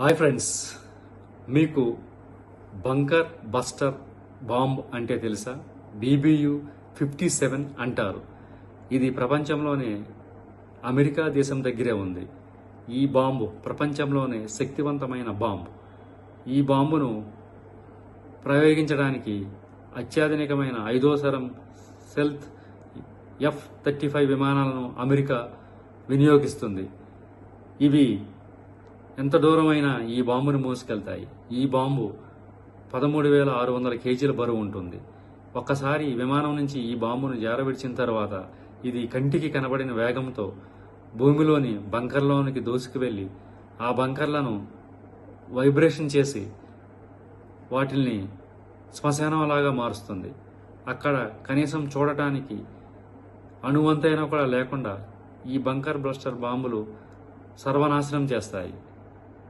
Hi friends మీకు bunker buster bomb అంటే తెలుసా? బీబీయు ఫిఫ్టీ సెవెన్ అంటారు. ఇది ప్రపంచంలోనే అమెరికా దేశం దగ్గరే ఉంది. ఈ బాంబు ప్రపంచంలోనే శక్తివంతమైన బాంబు. ఈ బాంబును ప్రయోగించడానికి అత్యాధునికమైన ఐదో సరం సెల్త్ ఎఫ్ థర్టీ ఫైవ్ విమానాలను అమెరికా వినియోగిస్తుంది. ఇవి ఎంత దూరమైనా ఈ బాంబును మోసుకెళ్తాయి. ఈ బాంబు పదమూడు వేల ఆరు వందల కేజీల బరువు ఉంటుంది. ఒక్కసారి విమానం నుంచి ఈ బాంబును జారవిడిచిన తర్వాత ఇది కంటికి కనబడిన వేగంతో భూమిలోని బంకర్లోనికి దోసుకు వెళ్ళి ఆ బంకర్లను వైబ్రేషన్ చేసి వాటిల్ని శ్మశానంలాగా మారుస్తుంది. అక్కడ కనీసం చూడటానికి అణువంతైనా కూడా లేకుండా ఈ బంకర్ బ్లస్టర్ బాంబులు సర్వనాశనం చేస్తాయి.